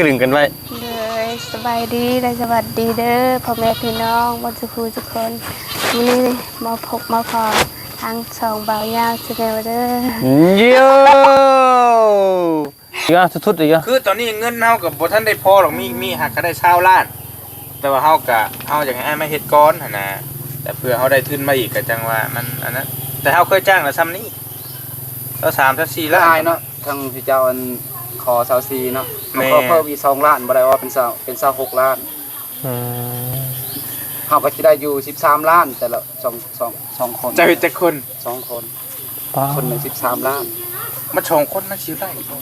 กลึงกันไว้เลยสบายดีและสวัสดีเด้อพ่อแม่พี่น้องบนสุขุทุกคนวันนี้มาพบมาพอทางสองเบายาวจะเดวเด้อเยี่ยอีกอะสุดๆอีกอะคือตอนนี้เงินเฮากับบ่ทันได้พอหรอกมีมีหักก็ได้ชาวล้าน แต่ว่าเฮากะเฮาอย่ากให้อ้ายมาเฮ็ดก้อนหั่นนะแต่เพื่อเฮาได้ทุนมาอีกก็จังว่ามันอันนั้นแต่เฮาเคยจ้างแล้วซ้ำนี้แล้ว3ถ้า4แล้ล้าวนอายเนาะทางพี่เจ้าอัน ขอซาวซีเนาะแม่เขาเพิ่มอีกสองล้านบ่ได้ว่าเป็นสาวเป็นสาวหกล้านอืมเขาก็จะได้อยู่สิบสามล้าน แต่ละสองสองสองคนจะเฮ็ดจักคนสองคน ป้าคนหนึ่งสิบสามล้านมาชองคนมาชิวได้บ่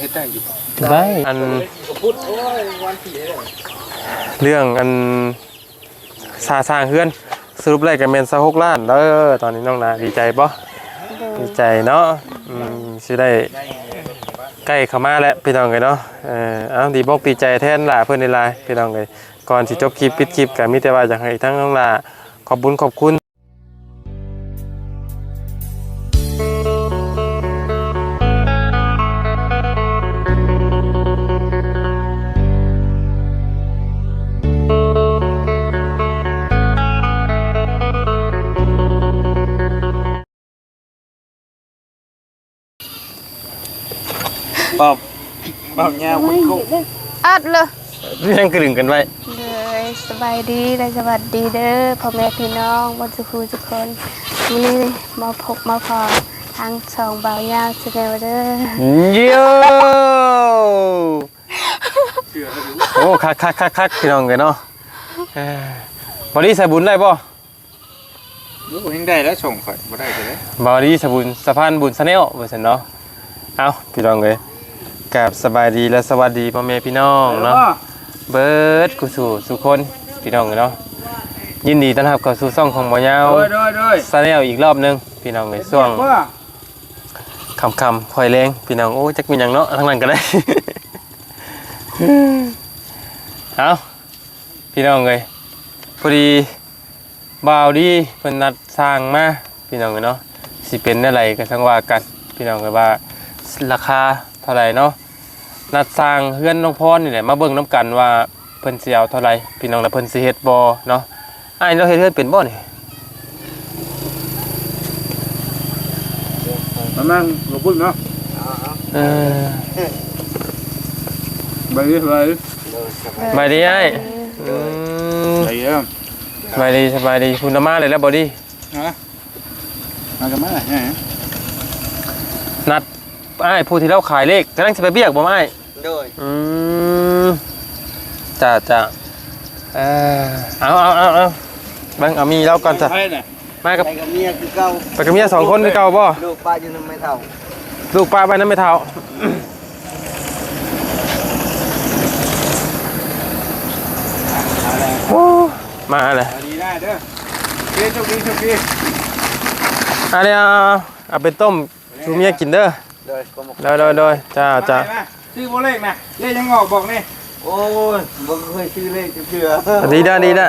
เฮ็ดได้อยู่บ่ได้ อันเรื่องอันสาสร้างเฮือนสรุปเลยกันเป็นสหกล้านเด้อตอนนี้น้องนาดีใจปะเด้อดีใจเนาะอืมสิได้ ใกล้เข้ามาแล้วพี่น้องเลยเนาะเออเอาดีบอกดีใจแทนหลาเพื่อนในไลน์พี่น้องเลยก่อนสิจบคลิปปิดคลิปกันมิแต่ว่าอยากให้ทั้งน้องหลาขอบคุญขอบคุณ ปอบปอบยาวคุณกุ๊กอัดเลยยังกลึงกันไว้เลยสบายดีและสวัสดีเด้อพ่อแม่พี่น้องบนสุขุทุกคนวันนี้มาพบมาพอทางสองบ่าวยาวจะเดวเด้อเยี่ยโอ้คักคักคักคักพี่น้องเลยเนาะเอ้ยบอดี้ใส่บุญได้ป่ะรู้ยังได้แล้วส่งข่อยบ่ได้จะได้บอดี้ใส่บุญสะพานบุญสะเนลเปอร์เซ็นต์เนาะเอาพี่น้องเลย กับสบายดีและสวัสดีพ่อแม่พี่น้องเนาะเบิร์ดกูสู่สุคนพี่น้องเนาะยินดีต้อนรับเข้าสู่ช่องของหมอยาวโดยโดยโดยซาแนลอีกรอบหนึงพี่น้องในช่วงว่าคำคำๆคอยแรงพี่น้องโอ้จักมีหยังเนาะทั้งนั้นก็ได้เอาพี่น้องเลยพอดีบ่าวดีเพิ่นนัดสร้างมาพี่น้องเนาะสิเป็นอะไรก็ทั้งว่ากันพี่น้องเลยว่าราคาเท่าไหร่เนาะนัดสร้างเฮือนน้องพรนี่แหละมาเบิ่งน้กันว่าเพิ่นสิเอาเท่าไหร่พี่น้องและเพิ่นสิเฮ็ดบ่เนาะอ้ายเราเฮ็ดเฮือนเป็นบ่นี่มานั่งหลบพุ่นเนาะเออไปดิไปดิสบายดีไอ้อืมไปเด้อสบายดีสบายดีคุณอามาเลยแล้วบอดี้ฮะมากันมาฮะนัดไอ้ายผู้ที่เราขายเลขกำลังจะไปเบียกบ่ไอ้ายโดยอืมจ้าจ้าเออเอาเอาเอาเอาเบังเอามีเราก่อนจ้ะไปน่ะมากับไปกับเมียคือเก่าไปกับเมียสองคนคือเก่าบ่ลูกป้าอยู่นั่นไม่เท่าลูกป้าไปน้ำไม่เท่าโอ้มาเลยเอาดีได้เด้อเด้โชคดีโชคดี อันนี้เอาเอาไปต้มชูเมียกินเด้อ โดยกรมโดยโดยโดยจ้าจ้าไปมาชื่อโบเลขนะเลขยังออกบอกนี่โอ้ยบ่เคยชื่อเลขจะเชื่อดีด้าดีด้า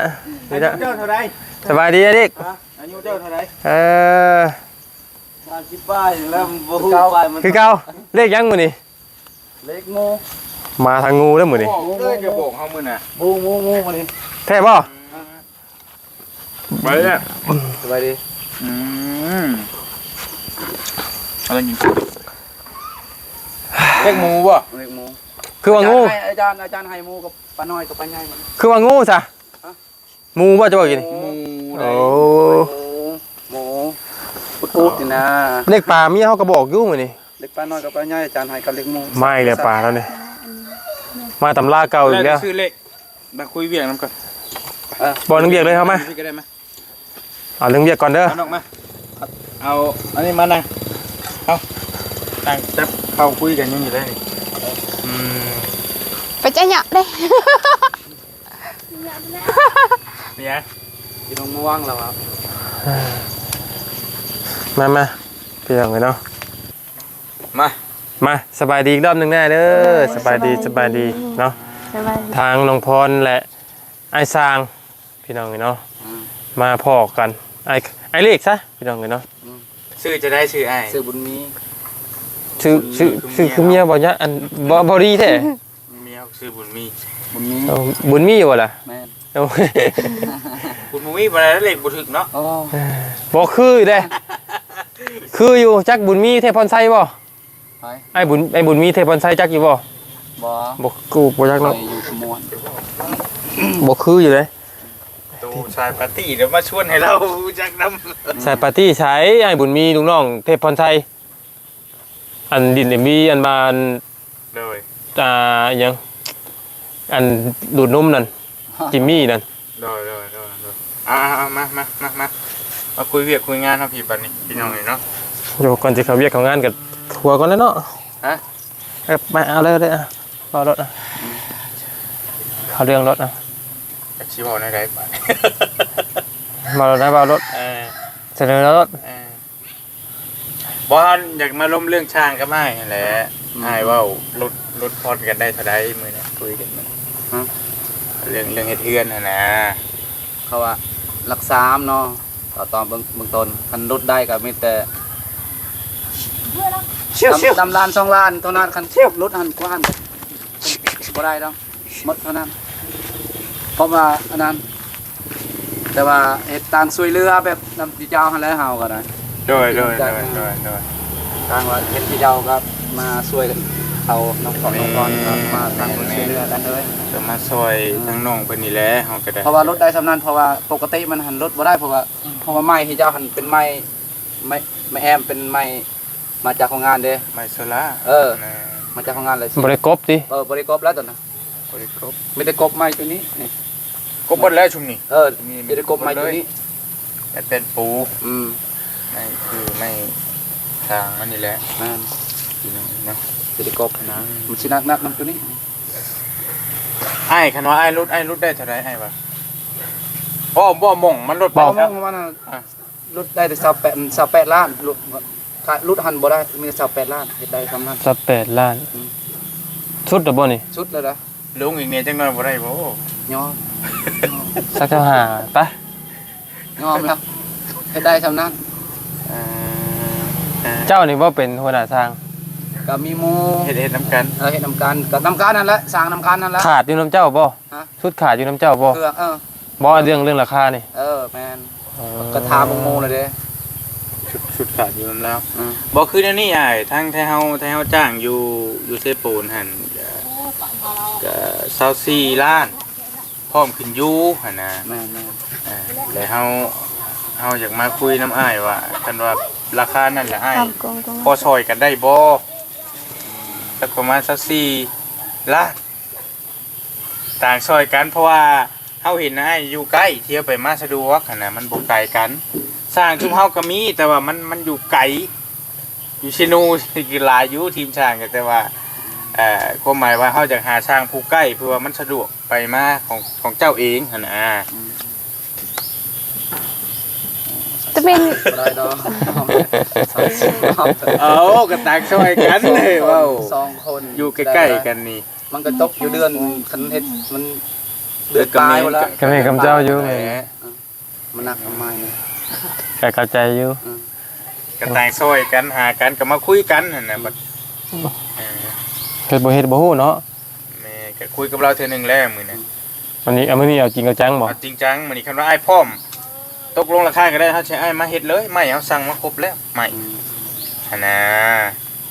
อาดียุด้าเจ้าเท่าไรสบายดีอะเด็กฮะอายุเจ้าเท่าไรเออสามสิบป้ายแล้วบ่ฮู้ป้ายมันคือเก่าเลขยังมือนี่เลขโมมาทางงูแล้วมือนี่บอกเลยจะบอกเขามือน่ะโมโมโมมาดิแท้ป่ะไปเนี่ยสบายดีอืมอะไรกิน เลขหมูบ่เลขโมคือว่างูอาจารย์อาจารย์ให้โมกับป้าน้อยกับป้าใหญ่มันคือว่างูซะงูป่ะจะบอกกิน หมูโอ้โมพุดพุดนี่นะเลขปลาเมียเขาก็บอกอยู่มือนี่เล็กป้าน้อยกับป้าใหญ่อาจารย์ให้กับเล็กโมไม่เลยปลาแล้วเนี่ยมาตำราเก่าอีกแล้วชื่อเลขมาคุยเวียงน้ำก่อนบอกนึงเบียกเลยครับมาพี่ก็ได้ไหมเอาเรื่องเบียกก่อนเด้อเอานอกมาเอาอันนี้มานั่งเอา นั่งจับเข้าคุยกันอยังอยู่ได้นี่อืมไปจะเหยาะเด้เนี่ยที่น้องม่วงแล้วครับมามาพี่น้องเลยเนาะมามาสบายดีอีกรอบหนึ่งแน่เด้อสบายดีสบายดีเนาะสบายดีทางน้องพรและไอ้ซางพี่น้องเลยเนาะมาพอกันไอ้ไอ้เลขซะพี่น้องเลยเนาะชื่อจะได้ชื่อไอ้ซื้อบุญมี ชื่อชื่อชื่อคือเมียบอกเนี่ยอันบ่บ่ดีแท้เมียซื้อบุญมีบุญมีเอาบุญมีอยู่บ่ล่ะแม่นเอาบุญมีบ่ได้เลขบ่ถึกเนาะโอ้บ่คืออยู่เด้คืออยู่จักบุญมีเทพพรไซบ่ไปไอ้บุญไอ้บุญมีเทพพรไซจักอยู่บ่บ่บ่กูบ่จักไปเนาะอยู่ขมวนบ่คืออยู่เด้ตูชายปาร์ตี้เดี๋ยวมาชวนให้เราจักนำสายปาร์ตี้ใช้ไอ้บุญมีลุงน้องเทพพรไซ อันดินเอ็มบีอันมาอันเลยอ่าอิหยังอันดูดนมนั่นจิมมี่นั่นเลยเลยเลยเลยอ่าเอามามามามามาคุยเวียกคุยงานเนาะพี่ปันนี่พี่น้องนี่เนาะโยก่อนจะเข้าเวียกเข้างานกับทัวร์ก่อนแล้วเนาะฮะเอามาเอาเลยเลยอะเอารถอะเข้าเรื่องรถอะก็ชิบอกในไรปันมารถนะมารถเออเสนอรถ เออ บ้านอยากมาล้มเรื่องช่างก็ไม่นั่นแหละอ้ายเว่ารถรถพอดกันได้เท่าใดมือเนี่ยคุยกันมันฮะ เรื่องเรื่องเฮ็ดเทือนนะนะเขาว่ารักษามเนาะต่อตอนเบื้องเบื้องต้นคันรถได้ก็มีแต่เชี่ยวเชี่ยวดำดำล้านสองล้านเท่านั้นคันเชี่ยวรถหันกว้านบ่ได้ดอกหมดเท่านั้นเพราะว่าอันนั้น แต่ว่าเหตุการณ์ช่วยเหลือแบบนำที่เจ้าหันแล้วเฮาก็ได้ โดยโดยโดยโดยโดย ทางว่าเฮ็ดที่เจ้าก็มาช่วยกันเอาน้องของน้องกรก็มาทางคนช่วยเหลือกันเลยจะมาซอยทั้งน้องเพิ่นนี่แหละเฮาก็ได้เพราะว่ารถได้สำนันเพราะว่าปกติมันหันรถบ่ได้เพราะว่าเพราะว่าไม้ที่เจ้าหันเป็นไม้ไม้ไม้แอมเป็นไม้มาจากโรงงานเด้ ไมโซล่าเออ นะมาจากโรงงานเลยสิบริกบดิเออบริกรบแล้วตอนนั้นบริกรบไม่ได้กบไม้ตัวนี้นี่กบหมดแล้วชุมนี่เออไม่ได้กบไม้ตัวนี้แต่เป็นปู อืม ไม่คือไม่ทางมันนี่แหละนั่นพี่น้องเนาะไม่ได้กบนะมันสินักนักน้ำตัวนี้ไอ้คันว่าไอ้รุดไอ้รุดได้เท่าไรไอ้วะอ๋อบ่หม่องมันรถบอเบากว่ามันรถได้แต่สาวแปดสาวแปดล้านรถรถหันบ่ได้มีแต่สาวแปดล้านเฮ็ดได้คำนั้นสักแปดล้านอืมชุดเดบบ่นี่ชุดเลยนะลุงอีกเนี่ยจังน้อยบ่ได้บ่ยอมสักเท่าหาไปยอมแล้วเฮ็ดได้คำนั้นเอ่อเอ่อเจ้านี่ว่าเป็นหัวหน้าทางก็มีหมู่เฮ็ดเฮ็ดน้ำกันเออเฮ็ดนำการก็นำการนั่นแหละสร้างนำการนั่นแหละ ขาดอยู่น้ำเจ้าบ่ฮะ ชุดขาดอยู่น้ำเจ้าบ่เครื่องเออบ่เรื่องเรื่องราคานี่เออแมนก็ทาบงโมเลยเด้ชุดชุดขาดอยู่นำแล้วอืมบ่คือแนวนี้อ้ายทางไทเฮาไทเฮาจ้างอยู่อยู่เซโปนหั่นก็ก็24ล้าน พร้อมขึ้นอยู่หั่นน่ะแม่นแม่นอ่าแล้วเฮา เฮาอยากมาคุยน้ำอ้ายว่าคันว่าราคานั่นแหละอ้ายทำกงตรงพอซอยกันได้บ่สักประมาณสักสี่ล้านต่างซอยกันเพราะว่าเฮาเห็นนะอ้ายอยู่ใกล้เที่ยวไปมาสะดวกหั่นน่ะมันบ่ไกลกัน สร้างชุมเฮาก็มีแต่ว่ามันมันอยู่ไกลอยู่ชินูคือหลายอยู่ทีมช่างก็แต่ว่าเอ่อความหมายว่าเฮาจะหาช่างผู้ใกล้เพื่อว่ามันสะดวกไปมาของของเจ้าเองหั่นน่ะ จะเป็นบ่ได้ดอกสองสิบรอบเอาก็ต่างซอยกันเลยเว้าสองคนอยู่ใกล้ๆกันนี่ มันก็ตกอยู่เดือนคันเฮ็ดมันเดือนปลายหมดแล้วก็แม่กำเจ้าอยู่แหมมันหนักทำไมเนี่ยก็เข้าใจอยู่ก็ต่างซอยกันหากันก็มาคุยกันนั่นน่ะบัดเออเฮ็ดบ่เฮ็ดบ่ฮู้เนาะแม่ก็คุยกับเราเทื่อหนึงแล้วมื้อนี้วันนี้เอามื้อนี้เอาจริงเอาจังบ่เอาจริงจังมื้อนี้คันว่าอ้ายพร้อม ตกลงราคาก็ได้เฮาสิอ้ายมาเฮ็ดเลยไม่เอาสั่งมาครบแล้วไม่อืมหั่นน่ะ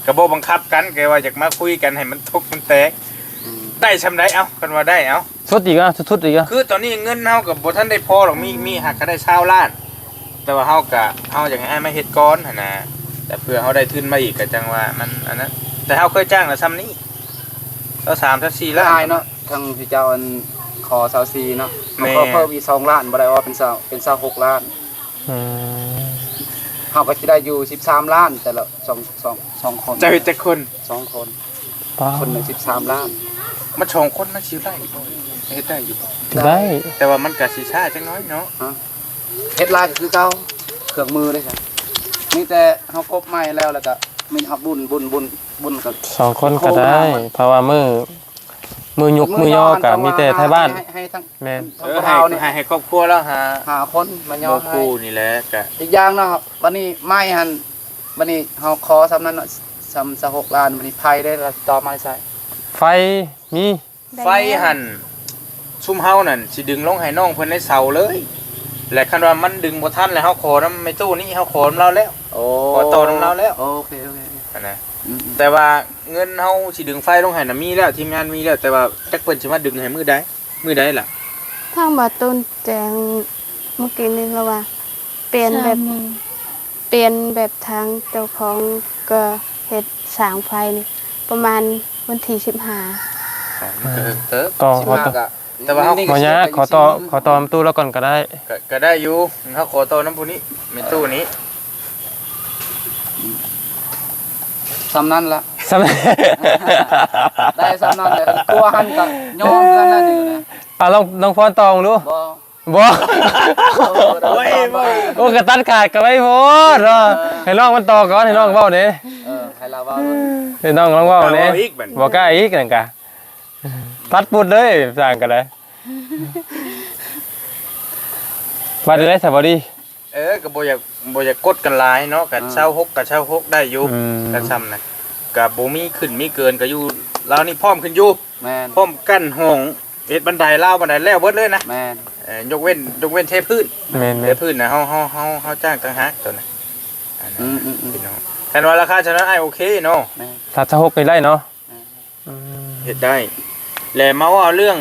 ก็บ่บังคับกันแกว่าอยากมาคุยกันให้มันตกมันแตกอืมได้ชำไดเอ้าคันว่าได้เอ้าสุดอีกอะสุดๆอีกอะคือตอนนี้เงินเฮากับบ่ทันได้พอหรอกมีมีหักก็ได้20ล้าน แต่ว่าเฮาก็เฮาอยากให้อ้ายมาเฮ็ดก่อนหั่นน่ะแต่เพื่อเฮาได้ทุนมาอีกก็จังว่ามันอันนั้นแต่เฮาเคยจ้างแล้วซ้ำนี้แล้ว3 4ละล้าอายนเนาะทางที่เจ้าอัน ขอซาวซีเนาะแม่มันก็เพิ่มอีกสองล้านบ่ได้ว่าเป็นสาวเป็นสาวหกล้านอืมเฮาก็สิได้อยู่สิบสามล้าน แต่ละสองสองสองคนเจะเฮ็ดจักคนสองคนป้าคนหนึ่งสิบสามล้านมาชองคนมาชิวได้บ่เฮ็ดได้อยู่บ่ได้แต่ว่ามันก็สิช้าจังน้อยเนาะเฮ็ดลายก็คือเก่าเครื่องมือเลยครับมีแต่เฮากบไม้แล้วแล้วก็มีเฮาบุญบุญบุญบุญกับ สองคนก็ได้ เพราะว่ามือ มือยกมือย่อก็มีแต่ไทยบ้านให้ให้ทั้งแม่นทั้เองอให้เราเนี่ยให้ให้ครอบครัวแล้วหาหาคนมาย่อบ่ให้คู่นี่แหละก็อีกอย่างเนาะครับวันนี้ไม้หันวันนี้เฮาขอสำนั้นเนาะสำสะหกล้านวันนี้ไผได้ละต่อไม้ใส่ไฟมีได้ไฟแล้วหันซุ่มเฮานั่นสิดึงลงให้น้องเพิ่นในเสาเลยและคันว่ามันดึงบ่ทันแล้วเฮาขอน้ำไม่ตู้นี้เฮาขอน้ำเราแล้วโอ้ขอต่อน้ำเราแล้วโอเคโอเคอันนะอืม แต่ว่าเงินเฮาสิดึงไฟลงให้น่ะมีแล้วทีมงานมีแล้วแต่ว่าจักเพิ่นสิมาดึงให้มื้อใดมื้อใดล่ะทางบ่ต้นแจงเมื่อกี้นี่เราว่า เปลี่ยนแบบเปลี่ยนแบบทางเจ้าของก็เฮ็ดสร้างไฟนี่ประมาณวันที่15เติบต่อสิบขอห้าต่อก็แต่ว่าเขาขออนุญาตขอต่อขอต่อมตู้แล้วก่อนก็ได้ก็ก็ได้อยู่เฮาขอต่อน้ำผู้นี้ในตู้นี้ ซ้ำนั้นละสำเร็จได้ซ้ำนั้นเลยกลัวหันกับยอมกันนั่นนี่นะอะลองลองพรตองดูบ่บ่โอ้ยบ่โอ้กระตัดขาดก็ไม่พอเนาะให้น้องมันต่อก่อนให้น้องเว้าเด้เออให้เราเว่าให้น้องลองเว้าเด้เอาอีกบัดบ่กล้าอีกนั่นกะตัดปุดเลยสร้างกันเลยว่าได้สวัสดี เออก็บ่อยากบ่อยากกดกันหลายเนาะก็เช่าหกก็เช่าหกได้อยู่อืมก็ซ้ำนะก็บ่มีขึ้นมีเกินก็อยู่ลาวนี่พร้อมขึ้นอยู่แม่นพร้อมกั้นห้องเฮ็ดบันไดลาวบันไดแล้วเบิดเลยนะแม่นเอ่อยกเว้นยกเว้นเทพื้นแม่นเทแม่นพื้นนะเฮาเฮาเฮาเฮาจ้างต่างหากตัวน่ะอันนั้อืนมอืมอืมพี่น้องแต่ว่าราคาฉะนั้นไอ้โอเคเนาะ แม่นถ้าจะหกไปไล่เนาะอืมเฮ็ดได้ แล้วมาว่าเรื่อง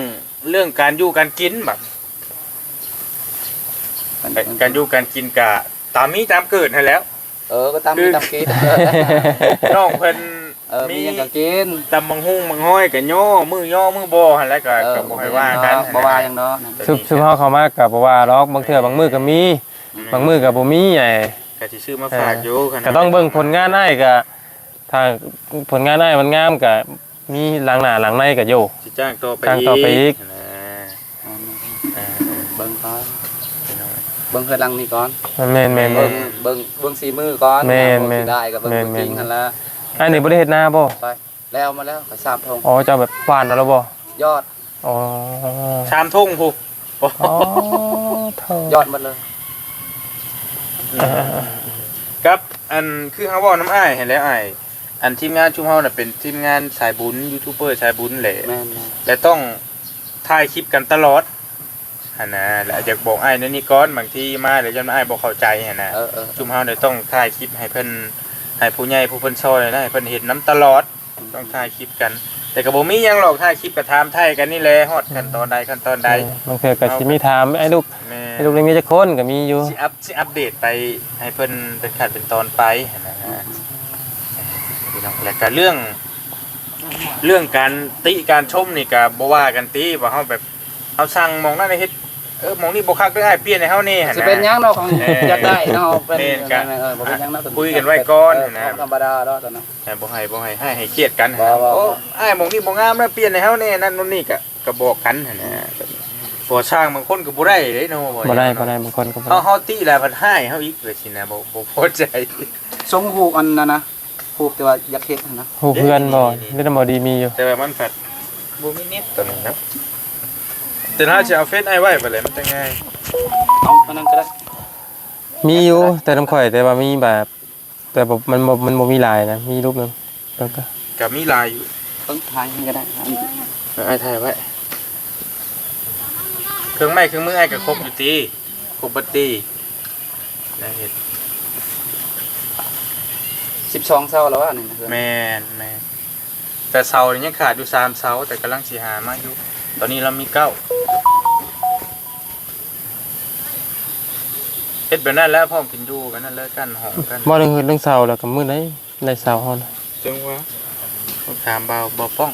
เรื่องการอยู่การกินแบบ การอยู่การกินกะตามมีตามเกิดให้แล้ว เออ ก็ตามมีตามกินน้องเพิ่นเออมีมีหยังก็กินตำบังฮุงบังห้อยกับย่อมือย่อมือบ่หั่นแหล้วก็เออก็บ่ให้ว่ากันบ่ว่าหยังเนาะนั่นซุบซุบเฮาเข้ามากับบ่ว่าหรอกบางเทื่อบางมื้อก็มีบางมื้อก็บ่มีไอ้ก็สิซื้อมาฝากอยู่ขนาดก็ต้องเบิ่งผลงานอ้ายก็ถ้าผลงานอ้ายมันงามก็มีหลังหน้าหลังในก็อยู่สิจ้างต่อไปจ้างต่อไปอีกนะอืมอ่าเบิ่งก่อนพี่น้อง เบิ่งเฮือนหลังนี่ก่อนแม่นแม่นแม่เบิ่น งเบิ่งเบิ่งสีมือก่อนแม่นว่าแม่นสิได้ก็เบิ่งแม่นจริงแม่น หั่นละอันนี้บ่ได้เฮ็ดนาบ่ไปแล้วมาแล้วก็สามทงอ๋อเจ้าแบบหวานเอาแล้วบ่ยอดอ๋อชามทุ่งผู้โอ้อ๋อเท่ายอดหมดเลย ครับอันคือเฮาเว้าน้ำอ้ายเห็นแล้วอ้ายอันทีมงานชุมเฮาน่ะเป็นทีมงานสายบุญยูทูบเบอร์สายบุญแหละแม่นแม่นและต้องถ่ายคลิปกันตลอด หั่นนะและอยากบอกอ้ายในนี่ก่อนบางทีมาเดี๋ยวจนอ้ายบ่เข้าใจหั่นนะเออเออชุมเฮาเนี่ยต้องถ่ายคลิปให้เพิ่นให้ผู้ใหญ่ผู้เพิ่นซอยนะให้เพิ่นเห็นน้ำตลอดต้องถ่ายคลิปกัน แต่ก็บ่มีหยังหรอกถ่ายคลิปก็ถามไทยกันนี่แหละฮอดขั้นตอนใดขั้นตอนใดบางเทื่อก็สิมีถามไอ้ลูกแม่ไอ้ลูกนี่มีจักคนก็มีอยู่สิอัปสิอัปเดตไปให้เพิ่นเป็นขั้นเป็นตอนไปหั่นนะพี่น้องแล้วก็เรื่อง เรื่องการติการชมนี่ก็บ่ว่ากันติว่าเฮาแบบเฮาสั่งหมองนั้นให้เฮ็ด เออหมองนี้บ่คักเด้ออ้ายเปลี่ยนให้เฮานี่หั่นสินะเป็นหยังเนาะของเอออยากได้เนาะเป็นแม่นกะเออบ่เป็นหยังเนาะคุยกันไว้ก่อนเนะธรรมดาเนาะตอนนั้นแต่บ่ให้บ่ให้ให้ให้เครียดกันบ่บ่ โอ้อ้ายหมองนี้บ่งามแล้วเปลี่ยนให้เฮาแน่นั่นนู่นนี่ก็ก็บอกกันหั่นนะบ่สร้างบางคนก็บ่ได้เด้เนาะบ่ได้บ่ได้บางคนก็บ่เฮาได้เฮาติแล้วมันให้เฮาอีกเลยสินะบ่บ่พอใจ ทรงหูกอันนั้นนะหูกแต่ว่าอยากเฮ็ดนะ ฮู้เพื่อนบ่นี่ตำบ่ดีมีอยู่แต่ว่ามันแฟดบ่มีเน็ตตัวนี้เนาะ แต่ถ้าจะเอาเฟซไอ้ไว้ไปเลยมันจะง่ายเอาอันนั้นก็ได้มีอยู่แต่น้ำข่อยแต่ว่ามีแบบ แต่บ่มันบ่มันบ่มีหลายนะมีรูปหนึงแล้วก็ก็มีลายอยู่ต้องทายให้ก็ได้อันไอ้ถ่ายไว้ เครื่องไม้เครื่องมือไอ้ก็ครบอยู่ติครบเบัดติแล้วเฮ็ด12เซาแล้วว่านี่นะแม่นแม่นแต่เสานี่ยังขาดอยู่สามเสาแต่กำลังสิหามาอยู่ ตอนนี้เรามีเก้าเฮ็ดแบบนั้นแล้วพร้อมกินอยู่กันนั่นเลยกันหอมกันบ่เรื่องเฮ็ดเรื่องเศร้าแล้วก็มื้อไหนได้เศร้าเฮานะจังหวะต้องถามเบาเบาป้อง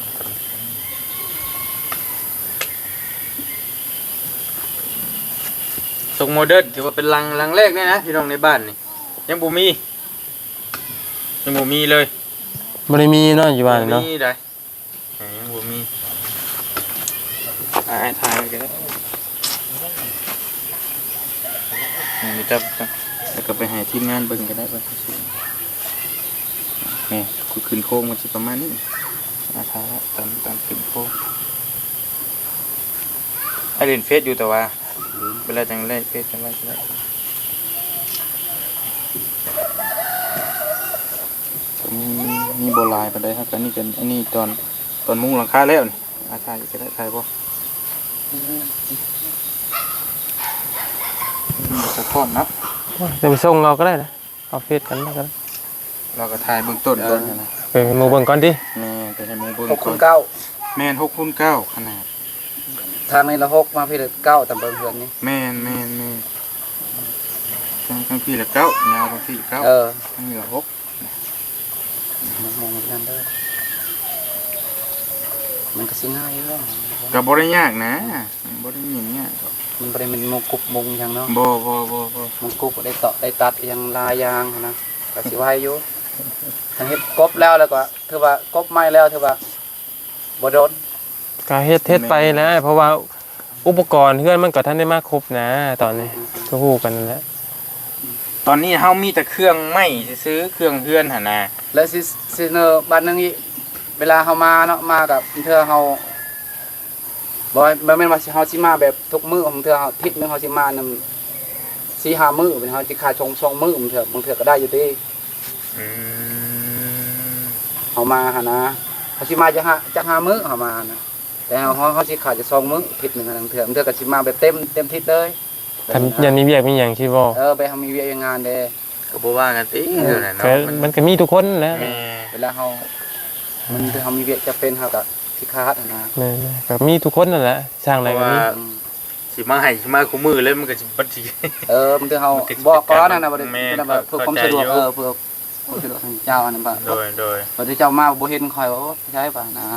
ทรงโมเดิร์นถือว่าเป็นลังลังแรกเนี่ยนะพี่น้องในบ้านนี่ยังบ่มียังบ่มีเลยบ่ได้มีเนาะอยู่บ้านนี่เนาะบ่มีได้เอ้ยยังบ่มี อ่าถ่ายไว้กันนี่จับจับแล้วก็ไปห้ทีมงานเบิ่งก็ได้ว่าสินี่คือขึ้นโค้งมันสิประมาณนี้อาทาตามตามขึ้นโค้งไอเล่นเฟซอยู่แต่ว่าเวลาจังเล่เฟซจังไรก็ได้ก็มีมีโบราณไปได้ครับอันนี้เป็นอันนี้ตอนตอนมุ้งหลังคาแล้วนี่อาถ่ายก็ได้ถ่ายบ่ สะท้อนเนาะจะไปส่งเราก็ได้นะเอาเฟซกันแล้วกันเราก็ถ่ายเบื้องต้นก่อนนะไปหมู่เบิ่งก่อนดิแม่ก็ให้หมูเบิ่งหกก่คูอนณเก้าแม่น6คูณเก้าขนาด ทางนี้ละหกมาพี่ละเก้าตำเบิ่งเพื่อนนี่แม่นแม่นแม่นทางทางพี่ละเก้ายาวทางพี่เก้าเออทางนี้ละหกมันมองมันนั่นเด้อมันก็สิง่ายอยู่แล้ว ก็บ่ได้ยากนะบ่ได้หยังยากดอกมันบ่ได้เป็นมงกุบมงหยังเนาะบ่บ่บ่บ่มงกุบได้เตาะได้ตัดอยังลายยางหั้นนะก็สิไหวอยู่ถ้าเฮ็ดกบแล้วแล้วก็ถือว่ากบไม้แล้วถือว่าบ่โดนก็เฮ็ดเฮ็ดไปนะ เพราะว่าอุปกรณ์เพื่อนมันก็ท่านได้มาครบนะ ตอนนี้ก็ฮู้กันนั่นแหละตอนนี้เฮามีแต่เครื่องไม้ซื้อเครื่องเฮือนหั่นน่ะแล้วสิสิเนอบัดนึงอีกเวลาเฮามาเนาะมากับเทื่อเฮา บ่บ่แม่นว่าสิเฮาสิมาแบบทุกมื้อของเทื่อเฮาอาทิศหนึงเฮาสิมานำ4 5มื้อเป็นเฮาสิขาดชง2มื้อบางเทื่อบางเทื่อก็ได้อยู่ติอืมเฮามาหั่นนะเฮาสิมาจักหาจักหามื้อเฮามานะแต่เฮาเฮาเฮาสิขาดจะ2มื้ออาทิศหนึงอันนั้นเทื่อบางเทื่อก็สิมาแบบเต็มเต็มทิศเลยคันยันมีเวียกมีหยังคิดบ่เออไปเฮามีเวียกมีงานเด้ก็บ่ว่ากันติเดี๋ยวนั้นก็เนาะมันก็มีทุกคนนะแม่เวลาเฮามันเฮามีเวียกจะเป็นเฮาก็สิ ขาดหั่นนะแม่ๆก็มีทุกคนนั่นแหละสร้างอะไรก็มีอืมสิมาให้สิมาคู่มือเลยมันก็สิบ่สิ เออมันคือเฮามันติดบอกก่อนนะนะบ่ได้แม่นแบบเพื่อความสะดวกเข้าใจอยู่ เออเพื่อความสะดวกทางเจ้าอันนั้นบ่โดยโดยบ่ได้เจ้ามาบ่เห็นคอยว่าโอ้ใช่ป่ะนะ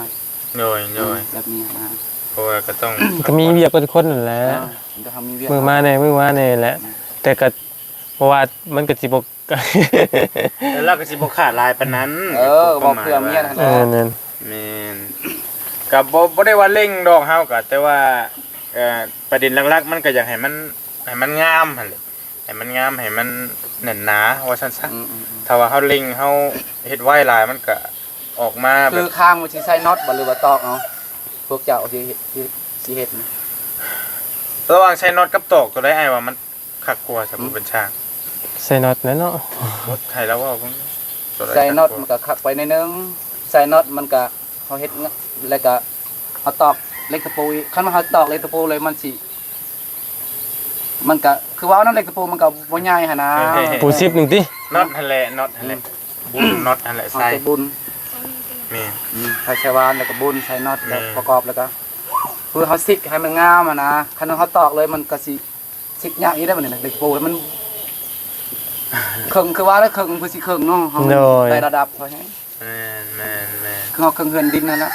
โดยโดยแบบนี้นะเพราะว่าก็ต้องก็มีเวียกกับทุกคนนั่นแหละเออมันจะทำมีเวียกมือมาแน่มือมาแน่แหละแต่ก็เพราะว่ามันก็สิบ่ แล้วเราก็สิบ่ขาดลายปานนั้นเออบอกเพื่อเมียนะเออนั่น แม่น ก็บ่บ่ได้ว่าเร่งดอกเฮาก็แต่ว่าเอ่อประเด็นหลักๆ มันก็อยากให้มันให้มันงามหั่นแหละให้มันงามให้มันแน่นหนาว่าซั่นซะอืมอืมอืมถ้าว่าเฮาเร่งเฮาเฮ็ดไว้หลายมันก็ออกมาแบคืบอข้างมันสิใส่น็อตบ่หรือว่าตอกเอาพวกเจ้าสิเฮ็ดสิสิเฮ็ดนะระหว่างใช้น็อตกับตอกตัวได้ไอ้ว่ามันคักกว่าสำหรับเป็นช่างใส่น็อตนั่นเนาะ บ่ไทยแล้วว่าผมตัวใดใส่น็อตคักมันกว่าก็คักไปในอยนึงใส่น็อตมันก็ เฮาเฮ็ดงะแล้วก็เอาตอกเหล็กตะปูอีกคันว่าเฮาตอกเหล็กตะปูเลยมันสิมันก็คือว่าเอาน้ำเหล็กตะปูมันก็บ่ใหญ่หั่นนะปูซิปหนึ่งติน็อตหั่นแหละน็อตหั่นแหละบุ้มน็อตหั่นแหละเอาใส่ไปบุญแม่นอืมใส่ชาวานแล้วก็บุญใส่น็อตแล้วอืมประกอบแล้วก็เพื่อเขาซิกให้มันงามอะนะคันเขาตอกเลยมันก็สิซิกยากอีได้บ่เนี่ยนะเด็กปูแล้วมันเครื่องคือว่าแล้วเครื่องเพื่อสิเครื่องเนาะเขาไประดับเขาให้ แม่นแม่นแม่นคือเขาเครื่องเฮือนดินนั่นแหละ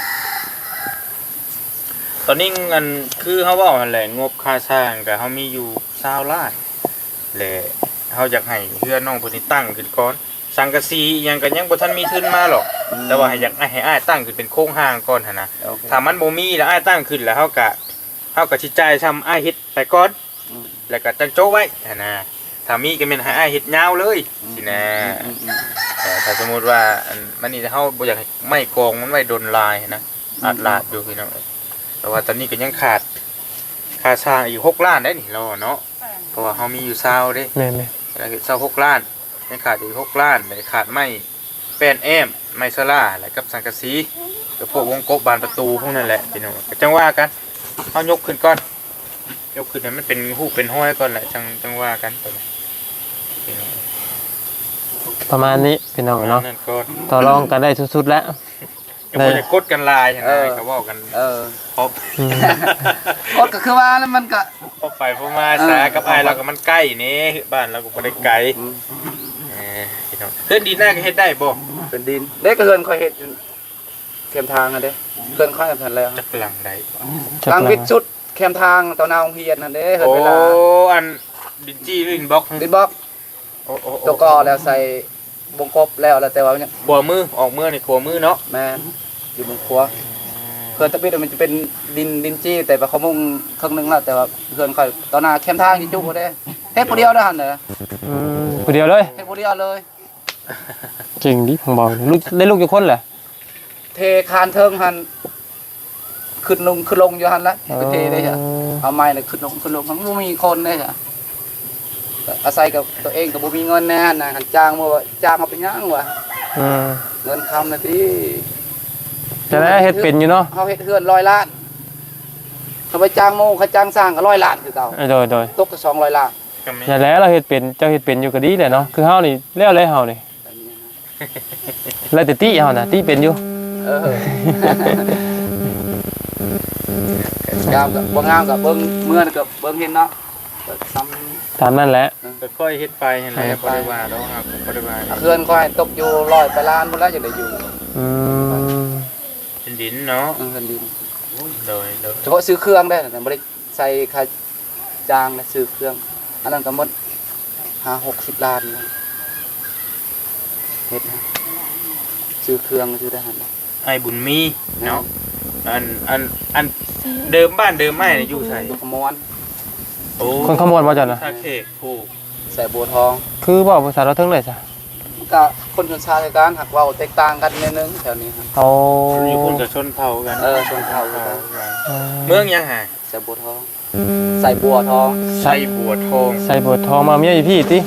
ตอนนี้เงินคือเฮาเว้าหั่นแหละงบค่าสร้างก็เฮามีอยู่20ล้านแหละเฮาอยากให้เพื่อนน้องเพิ่นนี่ตั้งขึ้นก่อน สังกะสีอิหยังก็ยังบ่ทันมีทุนมาหรอก แต่ว่าให้อยากให้อ้ายตั้งขึ้นเป็นโครงห้างก่อนหั่นนะ โอเค ถ้ามันบ่มีแล้วอ้ายตั้งขึ้นแล้วเฮาก็เฮาก็สิจ่ายซ้ำอ้ายเฮ็ดไปก่อน อืม แล้วก็จังโจ้ไว้หั่นนะถ้ามีก็แม่นให้อ้ายเฮ็ดยาวเลยสินะ อืมอืมแต่ถ้า สมมุติว่าอันมันนี่เฮาบ่อยากให้ไม่กองมันไว้ดนลายนะอัดลาดอยู่พี่น้องเอ้ยแต่ว่าตอนนี้ก็ยังขาดค่าสร้างอีก6ล้านได้นี่เราเนาะเพราะว่าเฮามีอยู่20เด้แม่นแล้วเฮ็ด26ล้านยังขาดอีก6ล้านแล้วขาดไม้แป้นแอมไม้สลาแล้วกับสังกะสีกับพวกวงกบบานประตูพวกนั้นแหละพี่น้องก็จังว่ากันเฮายกขึ้นก่อนยกขึ้นให้มันเป็นหูปเป็นห้อยก่อนแหละจังจังว่ากันตัวนี้พี่น้องๆ ประมาณนี้พี่น้องเนาะนั่นก่อนต่อรองกันได้สุดๆแล้วก็บ่จะกดกันลายเห็นไหมก็เว้ากันเออพบอืมกดก็คือว่าแล้วมันก็พบไปพบมาสากับไอ้ายเราก็มันใกล้นี่บ้านเราก็บ่ได้ไกลอืมเออพี่น้องเฮือนดีหน้าก็เฮ็ดได้บ่เป็นดินเด็กก็เฮือนค่อยเฮ็ดเข้มทางอะเด้เฮือนค่อยทันแล้วจักหลังใดจักทางหลัวิทย์สุดเข้มทางตอนนาโรงเรียนนั่นเด้เฮือนโอ้เวลาอันดินจี้ลินบล็อกดินบล็อก โอ้โอ้ตัวกอแล้วใส่วงกบแล้วแล้วแต่ว่าเนี่ยขัวมือออกมือนี่ขัวมือเนาะแม่นอยู่บนครัวเพื่อนตะปิดมันจะเป็นดินดินจี้แต่ว่าเขามุ่งครึ่งหนึงแล้วแต่ว่าเพื่อนค่อยตอนหน้าเข้มทางที่จุกบ่ได้เฮ็ดผู้เดียวเด้อหั่นเด้ออืมผู้เดียวเลยเฮ็ดผู้เดียวเลย เก่งดิผมบอกลูกได้ลูกกี่คนแหละ เทคานเทิงหั่นขึ้นลงขึ้นลงอยู่หั่นละก็เทได้จ้ะเอาไม้น่ะขึ้นลงขึ้นลงมันบ่มีคนเด้จ้ะ อาศัยกับตัวเองก็บ่มีเงินแน่นะหันจ้างมาว่าจ้างเอาไปย่างวะอืมเงินคำน่ะติจะได้เฮ็ดเป็นอยู่เนาะเฮาเฮ็ดเฮือนร้อยล้านเขาไปจ้างโมงเขาจ้างสร้างก็ร้อยล้านคือเก่าเออโดยโดยตกก็200ล้านก็ไม่อย่าแล้วเราเฮ็ดเป็นเจ้าเฮ็ดเป็นอยู่ก็ดีแหละเนาะคือเฮานี่แล้วเลยเฮานี่แบบนี้นะแล้วแต่ติเฮาน่ะติเป็นอยู่ เออ งามกับบ่งามกับเบิ่งเมื่อกับเบิ่งเห็นเนาะก็ซ้ำ ตามนั่นแหละค่อยๆเฮ็ดไปเห็นไหมบ่ได้ว่าดอกครับบ่ได้ว่าเพื่อนก็ให้ตกอยู่ร้อยไปล้านหมดแล้วจะได้อยู่อืมเป็นดินเนาะเออเงินดินโดยโดยเฉพาะซื้อเครื่องได้แต่ไม่ได้ใส่ค่าจ้างนะซื้อเครื่อง อันนั้นก็หมดห้าหกสิบล้านนะเฮ็ดนะซื้อเครื่องซื้อได้หันนะไอ้บุญมีเนาะอันอันอันเดิมบ้านเดิมไม่อยู่ไสดูขมวนโอ้ คนขโมยบ่จ้ะนะถ้าเค้กผู้ใส่บัวทองคือบ่ภาษาเราถึงเลยจ้ะก็คนชนชาติการหักเว่าแตกต่างกันนิดนึงแถวนี้ครับเอาอยู่พุ่นกับชนเผ่ากันเออชนเผ่ากันเมืองยังหาใส่บัวทอง ใส่บัวทอง ใส่บัวทอง ใส่บททองมาเมียอยู่พี่ติ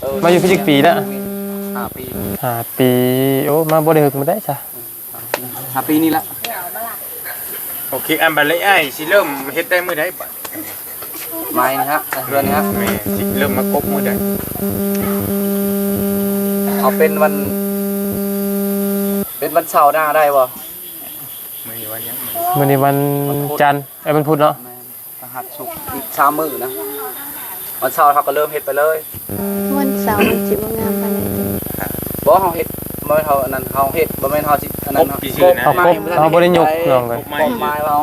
เออมาอยู่พี่จักปีแล้วห้าปีห้าปี โอ้ มาบ่ได้ฮึกมาได้จ้ะห้าปีนี่ละโอเคอันบัดเลยไอ้ายสิเริ่มเฮ็ดได้มื้อใดบัด ไม้นะฮะเรือนนี้ฮะแม่สิเริ่มมากบมื้อใดเอาเป็นวัน เป็นวันเสาร์หน้าได้บ่มื้อนี้วันหยังมื้อมื้อนี้วันจันทร์เอ้ยวันพุธเนาะแม่นรหัสสุกร์อีกสามมื้อนะวันเสาร์เขาก็เริ่มเฮ็ดไปเลยวันเสาร์มันสิบ่งามปานใดติบ่เฮาเฮ็ดบ่แม่นเฮาอันนั้นเฮาเฮ็ดบ่แม่นเฮาสิอันนั้นเนาะเอาครบเอาบ่ได้ยกน้องกเลยบไม้ว่าเฮา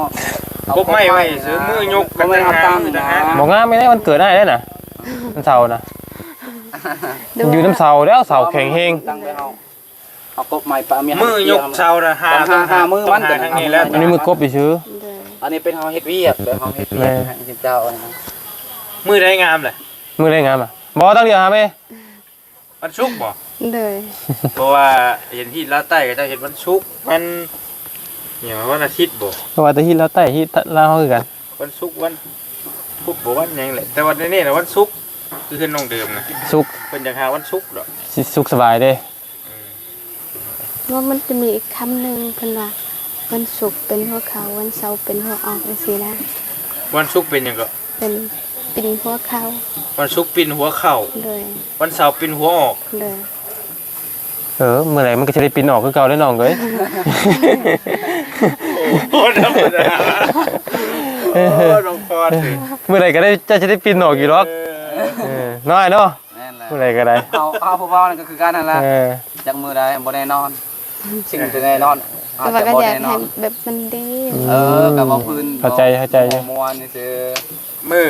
กบไม้ไว้ซื้อมือยกบ่แม่นเอาตั้งนะบ่งามไม่ได้วันเกิดได้เด้น่ะวันเสาร์น่ะอยู่น้ำเสาแล้วเสาแข็งเฮงตั้งไว้เฮาเอากบไม้ปะเมียมือยกเสาละหาต้องหาหามือมันต้งหาทางนี้แล้วอันนี้มือกบไปซื้อเด้ออันนี้เป็นเฮาเฮ็ดเวียกเดี๋ยวเฮาเฮ็ดเวียกแม่ให้เจ้าอันนั้นมือได้งามเลยมือได้งามอะบ่ต้องเดียวหาแม่วันศุกร์บ่เด้อเพราะว่าเห็นที่ลาวใต้ก็จะเห็นวันศุกร์วัน เนี่ยวันอาทิตย์บ่เพราะว่าแต่ที่แล้วใต้ที่ลาวคือกัน วันศุกร์วันพุธบ่วันหยังแหละแต่วันนี้น่ะวันศุกร์คือเพิ่นน้องเดิมนะสุขเพิ่นอยากหาวันศุกร์ดอกสิสุขสบายเด้ว่ามันจะมีอีกคำหนึงเพิ่นว่าวันศุกร์เป็นหัวเขาวันเสาร์เป็นหัวออกจังซี่นะวันศุกร์เป็นหยังก็เป็นปิ่นหัวเขาวันศุกร์ปิ่นหัวเข่าเด้อวันเสาร์ปิ่นหัวออกเด้อ เออเมื่อไหร่มันก็จะได้ปีนออกคือเก่าได้น้องเอ้ยโอ้ธรรมดาโอ้น้องพอดสิเมื่อไหร่ก็ได้จะจะได้ปีนออกอยู่หรอกเออน้อยเนาะแม่นแหละเมื่อไหร่ก็ได้เอาเอาผู้เว้านั่นก็คือการนั่นแหละเออจักมือใดบ่แน่นอน สิ่งที่แน่นอนอาจแต่ว่าจะก็บ่อยากแน่นอให้น แบบมันดี เออกับว่าพื้นเข้าใจเข้าใจอยู่ มวนนี่ซื่อมือ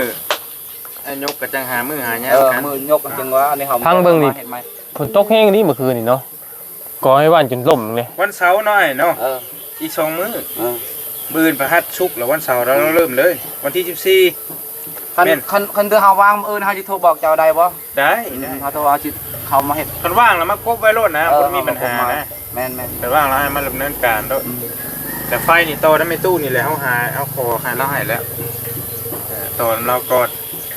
อันยกกระจังหามือหาเนี่ยเออกันมือยกจังว่าอันนี้เฮาพังเบิ่งนี่ เห็นไหมฝนตกแห้งนี่เมื่อคืนนี่เนาะ ก่อให้บ้านจนล่มเลยวันเสาร์หน่อยเนาะเอออีกสองมื้อเออบืนประหัสชุกร์แล้ววันเสาร์เราเริ่มเลย วันที่คันแม่น คันคันเธอเฮาวางมื้ออื่นเฮาสิโทรบอกเจ้าได้บ่14ได้ได้เฮาโทรเอาสิเขามาเฮ็ดคันว่างแล้วมากบไว้โลดนะเออคนมีปัญหาเอมนะแม่นแม่นแต่ว่างแล้วให้มันดำเนินการด้วยแต่ไฟนี่โตได้ไม่ตู้นี่แหละเฮาหาเอาคอหาเราให้แล้วเออตอนเรากด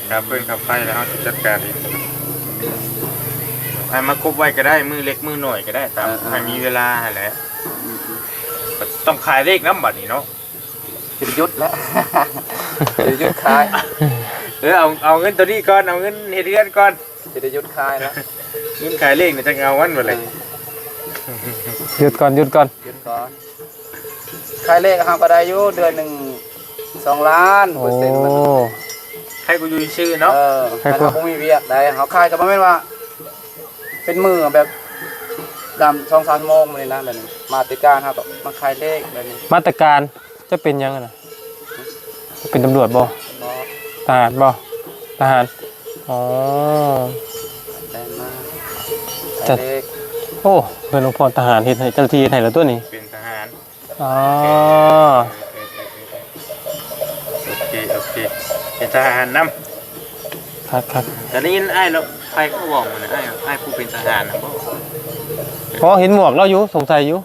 กับเพิ่นกับไฟแล้วเฮาสิจัดการเอง ให้มากบไว้ก็ได้มือเล็กมือหน่อยก็ได้ตามให้มีเวลาให้แหละต้องขายเลขน้ำบัตรนี่เนาะสิได้หยุดแล้วสิได้หยุดขายเออเอาเอาเงินตัวนี้ก่อนเอาเงินเฮ็ดเรือนก่อนสิได้หยุดขายแล้วเงินขายเลขเนี่ยจะเอาวันบ่เลยหยุดก่อนหยุดก่อนหยุดก่อนขายเลขเฮาก็ได้อยู่เดือนหนึง2ล้านเปโอ้อร์เซ็นต์มันใครกูอยู่ชื่อเนาะเออให้แต่กว่าเขาบ่มีเวียกได้เขาขายก็บ่แม่นว่า เป็นมือแบบดำสองสามชั่วโมงมาเลยนะแบบนี้ มาติการครับมาขายเลขแบบนี้มาตรการจะเป็นยังไงนะเป็นตำรวจบ่เนาะทหารบ่ทหารอ๋อแรงมากจัขาด ยเลขโอ้เพื่อนหลวงพ่อทหารเฮ็ดให้เจ้าหน้าที่เฮ็ดให้แล้วตัวนี้เป็นทหารอ๋อโอเคโอเคเป็นทหารนครับครับำแต่ได้ยินไอ้ายแล้ว ใครก็บอกมันนะไอ้ายไอ้ายผู้เป็นทหารนะบ่เพราะเห็นหมวกเราอยู่สงสัยอยู่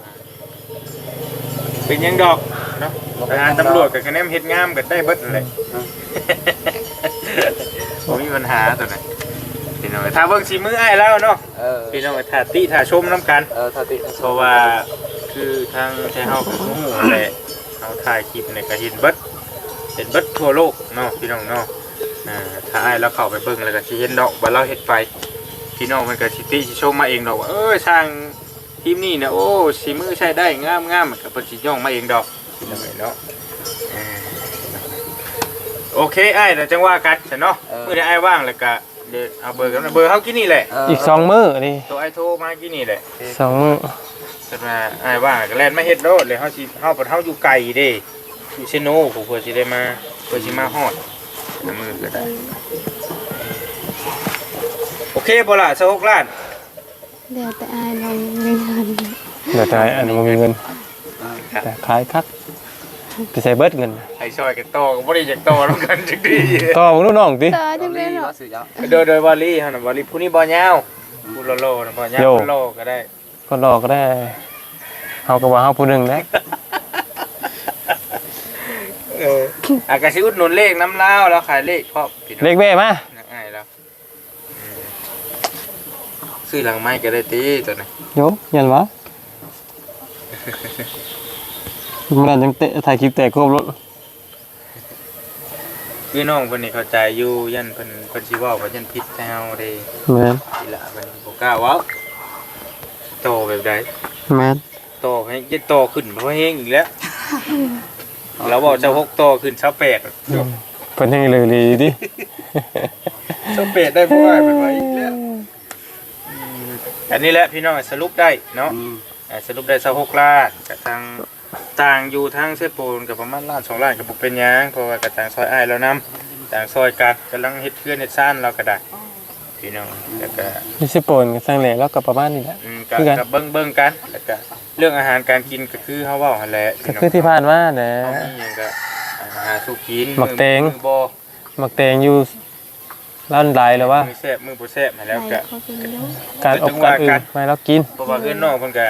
เป็นหยังดอกเนาะทหารตำรวจกับคะแนนเฮ็ดงามกันได้เบิดนั่นแหละผมมีปัญหาตัวนั้นพี่น้องถ้าเบิ่งสีมือไอ้ายแล้วเนาะเออพี่น้องถ้าติถ้าชมน้ำกันเออถ้าติเพราะว่าคือทางแท้เฮาก็ฮู้แหละเอาถ่ายคลิปเนี่ยก็เห็นเบิดเห็นเบิดทั่วโลกเนาะพี่น้องเนาะ อ่าถ้าอ้ายเราเข้าไปเบิ่งแล้วก็สิเห็นดอกว่าเราเฮ็ดไปพี่น้องมันก็สิติสิชมมาเองดอกว่าเออสร้างทีมนี้นะโอ้สีมือใช้ได้งามงามมันก็เพิ่นสิย่องมาเองดอกพี่น้องเอ้ยเนาะอ่าโอเคอ้ายเดี๋ยวจังว่ากันซะเนาะมื้อใดอ้ายว่างแล้วก็เดี๋ยวเอาเบอร์กันเบอร์เฮากินนี่แหละอีกสองมื้อนี่ตัวไอ้โทรมากินนี่แหละ สองมื้อเพิ่นว่าอ้ายว่างก็แล่นมาเฮ็ดโลดเลยเฮาสิเฮาบ่เฮาอยู่ไกลเด้อยู่เซโนผู้เพื่อสิได้มาเพื่อสิมาฮอด น้ำมือก็ได้ โอเคบ่ล่ะ16ล้านเดี๋ยวแต่อายเรามีเงินเดี๋ยวจะให้อันบ่มีเงินแต่ขายคักไปใส่เบิดเงินไอ้ซอยกันโตก็บ่ได้อยากโตนำกันจักดีต่อมึงดูน้องติต่อจะลีเป็นหรอว่าสื่อเจ้าโดยโดยวอลลี่เฮาน่ะวอลลี่ผู้นี้บ่ยาวผู้โลโลน่ะบ่ยาวผู้โลก็ได้ก็รอก็ได้เฮาก็ว่าเฮาผู้หนึงแหละ เอออากาสิอุดหนุนเลขน้ำลาวแล้วขายเลขเพราะพี่น้องเลขแม่มาง่ายแล้วอืมซื้อหลังไม้ก็ได้ตีตัวนี้โยยันวะมันนั่นจังเตะถ่ายคลิปแตกครบรถคือน้องเพิ่นนี่เข้าใจอยู่ยันเพิ่นเพิ่นสิเว้าว่ายันผิดแนวเด้แม่นทีละเพิ่นบ่กล้าเว้าโตแบบใดแม่นโตให้จะโตขึ้นเพราะเฮงอีกแล้ว เราบอกจะหกโตขึ้นเช้าแปดเพิ่นยังเลยเลยดิเช้าแปดได้บ่ว่าเป็นไว้อีกแล้วอืมอันนี้แหละพี่น้องสรุปได้เนาะอืมอ่าสรุปได้สักหกล้านกับทางต่างอยู่ทางเซโปนกับประมาณล้านสองล้านกับบุเป็นหยังเพราะว่ากับทางซอยอ้ายเรานำต่างซอยกันกำลังเฮ็ดเพื่อนเฮ็ดซ่านเราก็ได้ พี่น้องแล้วก็นี่สิโปนกับสร้างแหล่แล้วก็ประมาณนี้แหละ อืมกับคือกัน กับเบิ่งเบิ่งกันแล้วก็เรื่องอาหารการกินก็คือเฮาเว้าหั่นแหละก็พี่น้องคือที่ผ่านมาแหละเฮามีหยังก็อาหารสุกินหมักแตง มือบ่มักแตงอยู่ร้านหลายแล้วว่า มือแซ่บมือบ่แซ่บมาแล้วก็ เขาเป็นเยอะการอบการอื่นไม่แล้วกิน เพราะว่าเพื่อนน้องเพิ่นก็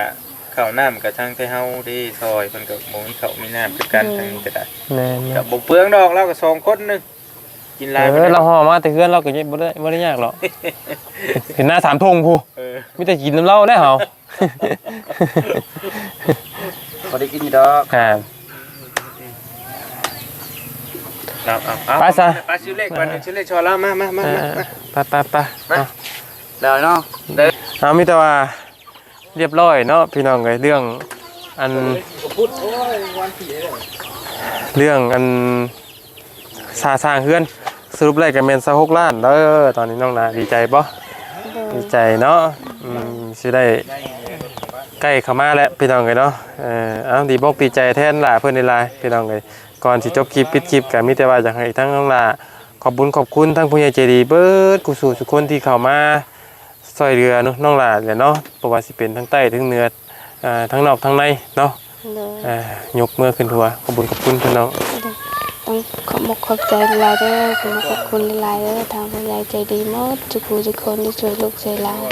ข้าวน้ำกับทางที่เฮาได้ซอยเพิ่นก็บ่มีข้าวมีน้ำคือกันทางนี้ก็ได้แม่นก็บ่เปลืองดอกเราก็สองคนหนึง กินหลายเอบ่อได้เราห่อมาแต่เพื่อนเราก็บ่ได้บ่ได้ยากหรอกเห็นหน้าสามธงผู้เออมีแต่กินน้ำเหล้าได้เหรอพอได้กินอยู่ดอกอ่าเอาเอาเอาไปซะ ไปซื้อเลขก่อนซื้อเลขชอแล้วมามามาเอมาอมา ไปไปไปเอาแล้วเนาะเอามีแต่ว่าเรียบร้อยเนาะพี่น้องเอ้ยเรื่องอันเรื่องอันสาสร้างเฮือน สรุปเลยกันเป็นสหกล้านเด้อตอนนี้น้องนาดีใจปะโดดียใจเนาะอืมสิได้ใกล้เข้ามาแล้วพี่น้องเอ้ยเนาะเออเอาดีบอกดีใจแทนหล่าเพื่อนในไลน์พี่น้องเอ้ยก่อนสิจบคลิปปิดคลิปก็มีแต่ว่าอยากให้ทั้งน้องหล่าขอบคุญขอบคุณทั้งผู้ใหญ่ใจดีเบิดกุศลทุกคนที่เข้ามาซอยเรือเนาะน้องหลาแหละเนาะเพราะว่าสิเป็นทั้งใต้ทั้งเหนืออ่าทั้งนอกทั้งในเนาะโดยอ่ายกมือขึ้นทัวขอบคุญขอบคุณพี่น้อง ต้องขอบมกขอบใจหลายเด้อขอบขอบคุณหลายๆเด้อทางผู้ใหญ่ใจดีหมดทุกผู้ทุกคนที่ช่วยลูกช่วยหลาน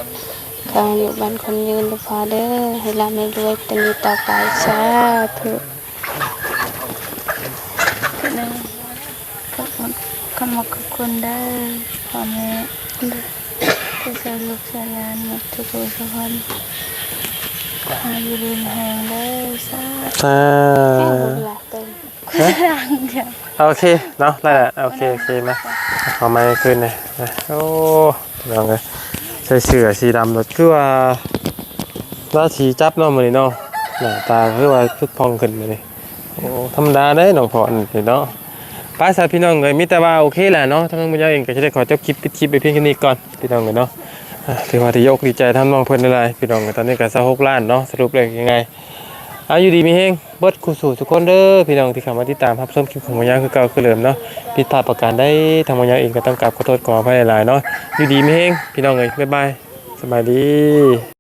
ขอให้อยู่บ้านคนยืนพอเด้อให้ร่ำให้รวยแต่มีต่อไปสาธุก็ได้ขอบคุณขอบคุณขอบคุณได้อพ่อแม่ที่ช่วยลูกช่วยหลานหมดทุกคนทุกคนอายุยืนแหงได้อสาอ่าแม่บุญหลายเต็ม โอเคเนาะได้ละโอเคโอเคมาเอาไม้ขึ้นเลยนะโอ้พี่น้องเลยใส่เสื้อสีดำรถคือว่าราสีจับเนาะมือนี้เนาะหน้าตาคือว่าคึกพองขึ้นมื้อนี้โอ้ธรรมดาได้หนองพรนี่เนาะป้าสาวพี่น้องเลยมีแต่ว่าโอเคแหละเนาะทั้งน้องบุญยาเองก็จะได้ขอจบคลิปปิดคลิปไปเพียงแค่นี้ก่อนพี่น้องเลยเนาะอะถือว่าที่ยกดีใจท่านมองเพื่อนอะไรพี่น้องตอนนี้ก็สะหกล้านเนาะสรุปเลยยังไง อาอยู่ดีมีเฮงเบิดคู่สู่ทุกคนเด้อพี่น้องที่เข้ามาติดตามรับชมคลิปของมายาคือเก่าคือเดิมเนาะผิดพลาดประการได้ทางมายาเองก็ต้องกราบขอโทษขออภัยหลายๆเนาะอยู่ดีมีเฮงพี่น้องเอ้ยบ๊ายบายสบายดี